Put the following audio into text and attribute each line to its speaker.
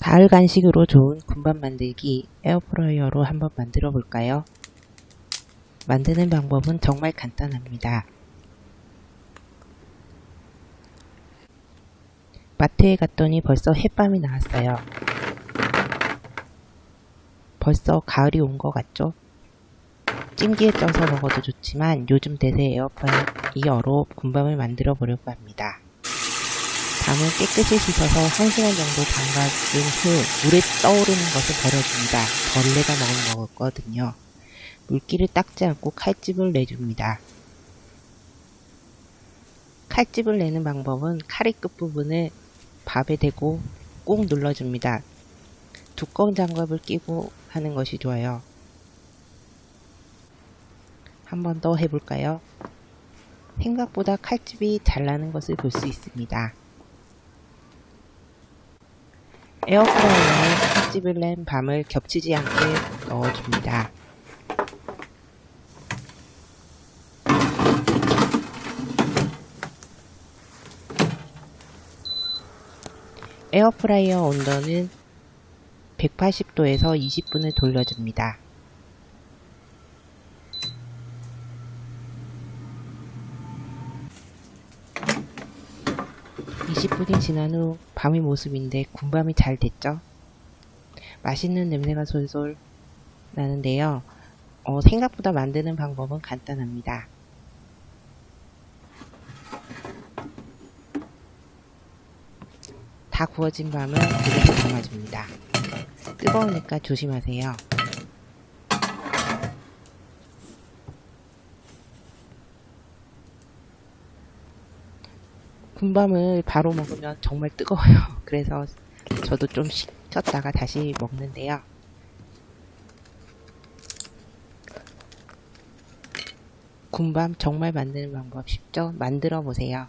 Speaker 1: 가을 간식으로 좋은 군밥 만들기 에어프라이어로 한번 만들어 볼까요? 만드는 방법은 정말 간단합니다. 마트에 갔더니 벌써 햇밤이 나왔어요. 벌써 가을이 온 것 같죠? 찜기에 쪄서 먹어도 좋지만 요즘 대세 에어프라이어로 군밤을 만들어 보려고 합니다. 밤을 깨끗이 씻어서 1시간 정도 담가둔 후 물에 떠오르는 것을 버려줍니다. 벌레가 먹은 거거든요. 물기를 닦지 않고 칼집을 내줍니다. 칼집을 내는 방법은 카리 끝부분을 밥에 대고 꾹 눌러줍니다. 두꺼운 장갑을 끼고 하는 것이 좋아요. 한 번 더 해볼까요? 생각보다 칼집이 잘 나는 것을 볼 수 있습니다. 에어프라이어에 칼집을 낸 밤을 겹치지 않게 넣어줍니다. 에어프라이어 온도는 180도에서 20분을 돌려줍니다. 20분이 지난 후 밤의 모습인데 군밤이 잘 됐죠? 맛있는 냄새가 솔솔 나는데요. 어, 생각보다 만드는 방법은 간단합니다. 다 구워진 밤을 물에 담아줍니다. 뜨거우니까 조심하세요. 군밤을 바로 먹으면 정말 뜨거워요. 그래서 저도 좀 식혔다가 다시 먹는데요. 군밤 정말 만드는 방법 쉽죠? 만들어 보세요.